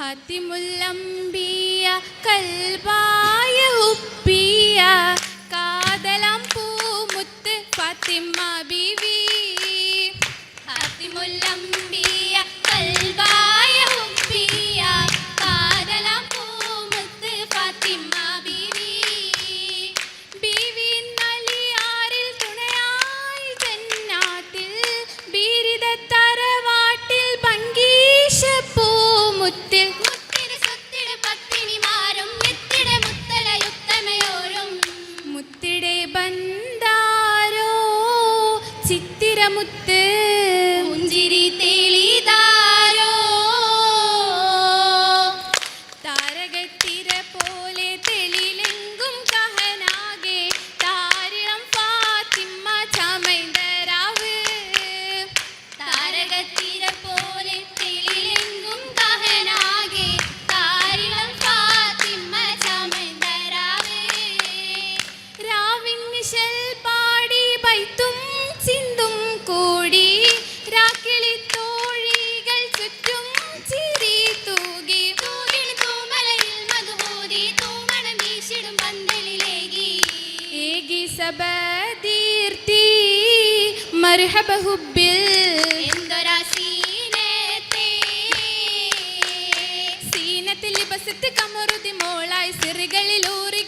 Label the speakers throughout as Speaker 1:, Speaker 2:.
Speaker 1: خاتم കൽബായ ഉപ്പിയ കാതലം പൂമുത്ത് ഫാത്തിമ முத்திரமுத்து முஞ்சிரி தே മർഹബീർത്തി മർഹബുബിൽ സീനത്തിൽ ബസത്ത് കമറുതി മോളായി സിറികളിലൂറി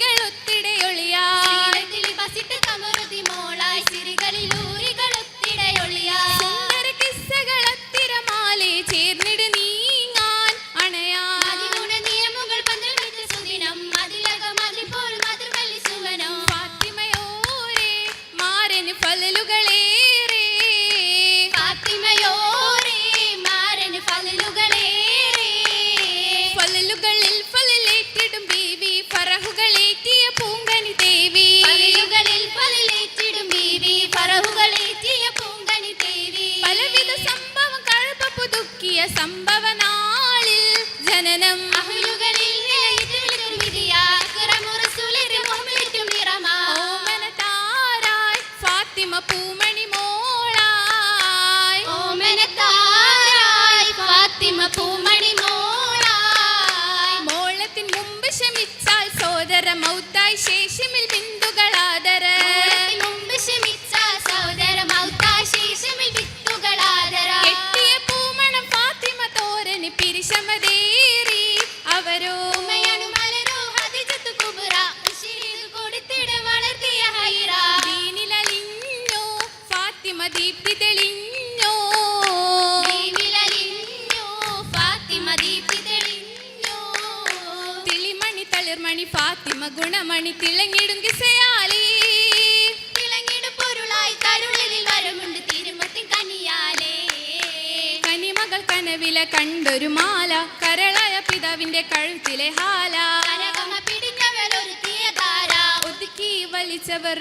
Speaker 1: ഗുണമണി തിളങ്ങിടും കിസയാലേ കനിയാലേ. കനിമകൾ കനവില കണ്ടൊരു മാല കരളായ പിതാവിന്റെ കഴുത്തിലെ ഹാല. ഒതുക്കി വലിച്ചവർ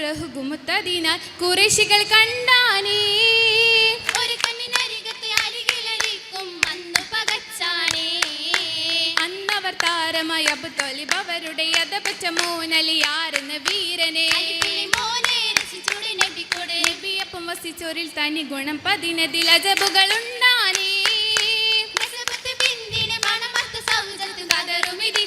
Speaker 1: കുറേശികൾ കണ്ടാനേ. താരമയബ് തൊലിബവരുടെ അതപറ്റ മൂനലിയാരെന്ന് വീരനെ. നബിയപ്പം വസിച്ചോരിൽ തനി ഗുണം പതിനതിൽ അജബുകളുണ്ടാനേ. കതറുമിതി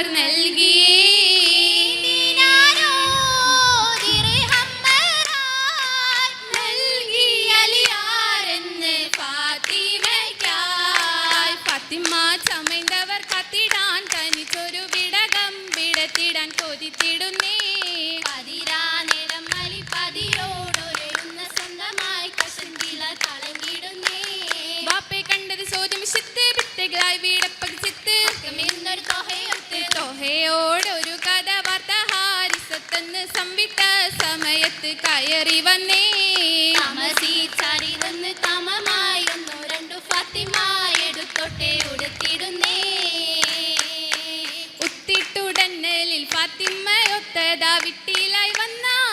Speaker 1: അവർ നൽകി സമയന്തവർ കത്തിടാൻ തനിച്ചൊരു വിടകം വിടത്തിടാൻ കൊതിത്തിടുന്നേ. തൊഹയോടൊരു കഥ വാർത്ത ഹാരിസത്തെന്ന് സംവിട്ട സമയത്ത് കയറി വന്നേ. താമസിച്ചറിവെന്ന് തമമായി ഒന്നു രണ്ടു ഫാത്തിമ എടുത്തോട്ടെ ഉടുത്തിടുന്നേ. ഉത്തിട്ടുടന്നലിൽ ഫാത്തിമയൊത്തതാ വിട്ടിലായി വന്നാ.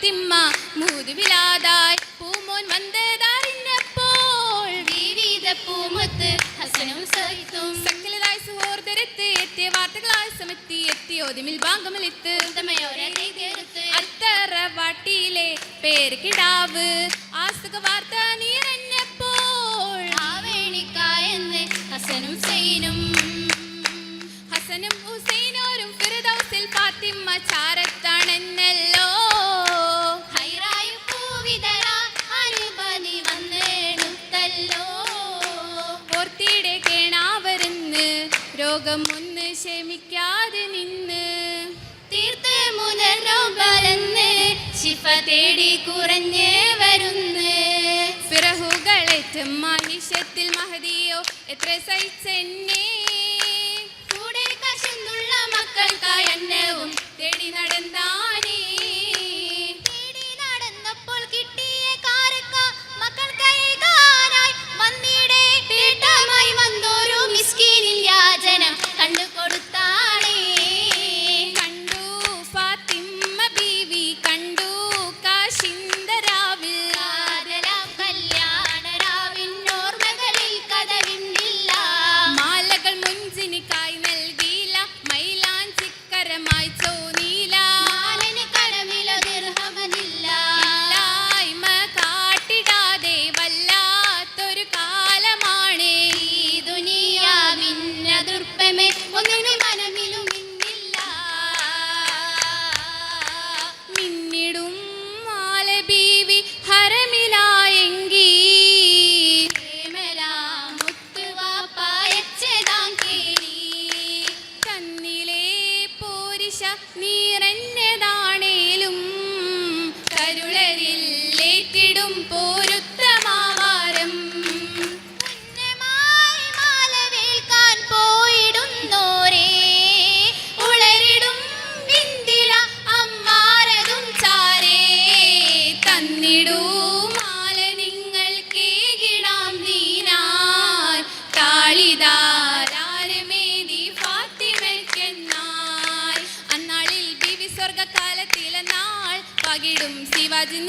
Speaker 1: മിണ്ടിയുടെ മൂതുവിലാതായി. പൂമോൻ വന്നതറിഞ്ഞപ്പോൾ
Speaker 2: വിവിധ പൂമുത്ത് ഹസനും സഹിത്തും.
Speaker 1: സകലതായി സുഹോദരത്ത് എത്തിയ വാർത്തകളായ സമത്തി എത്തിയോതിമിൽ
Speaker 2: തീർത്ത്
Speaker 1: അത്തറ വാട്ടിയിലെ പേര് കിടാവ് ആസുഖ വാർത്ത നീറഞ്ഞപ്പോൾ
Speaker 2: ആവേണിക്കായെന്ന് ഹസനും സൈനും.
Speaker 1: ഹസനും ഹുസൈനോരും ഫിറദൗസിൽ ഫാത്തിമ്മ ചാരത്താണെന്നല്ലോ. ഒന്ന് ക്ഷമിക്കാതെ നിന്ന്
Speaker 2: തീർത്ത് മുതലോ പരന്ന് ശിഫ തേടി കുറഞ്ഞേ വരുന്ന്.
Speaker 1: ഫിറഹുകളേറ്റം മഹിഷത്തിൽ മഹതിയോ എത്ര സഹിച്ചെന്നെ?
Speaker 2: കൂടെ കശന്നുള്ള മക്കൾക്കായി അന്നവും
Speaker 1: തേടി നടന്നാനേ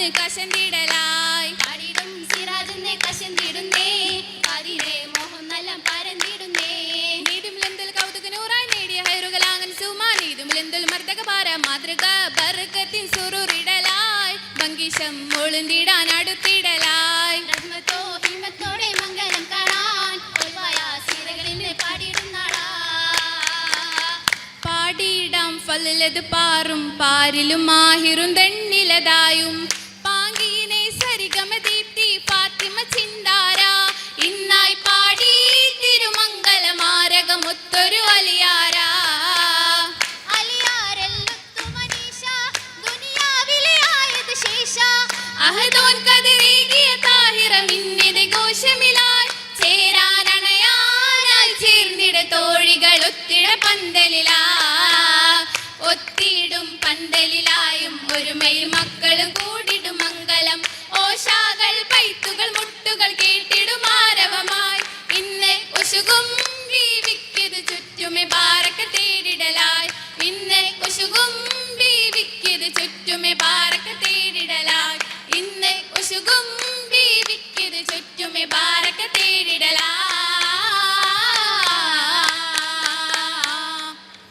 Speaker 1: ശിവാജിന്ന് കശന്തിടലായി
Speaker 2: പാടിടും സിറാജെന്നെ കശന്തിടുന്നേ അതിരെ മോഹം നല്ല പരന്തിടുന്നേ
Speaker 1: നീതുമിലെന്തൽ കൗതുകനൂറായി നേടിയ ഹൈറുകളാങ്ങൻ സുമാ നീതുമിലെന്തൽ മർദ്ദകപാര മാതൃക ബർക്കത്തിൻ സുറുറിടലായി. ഭംഗിഷം ഒളുന്തിടാൻ അടുത്തിടലായി.
Speaker 2: റഹ്മത്തോ ഹിമ്മത്തോടെ മംഗലം കാണാൻ ഒഴിവായ സീതകളിൽ പാടിടുന്നാടാ
Speaker 1: പാടിയിടാം ഫലത് പാറും പാരിലും മാഹിറും തണ്ണിലതായും. പന്തലിലാ. ഒത്തിയിടും പന്തലിലായും ഒരു മക്കൾ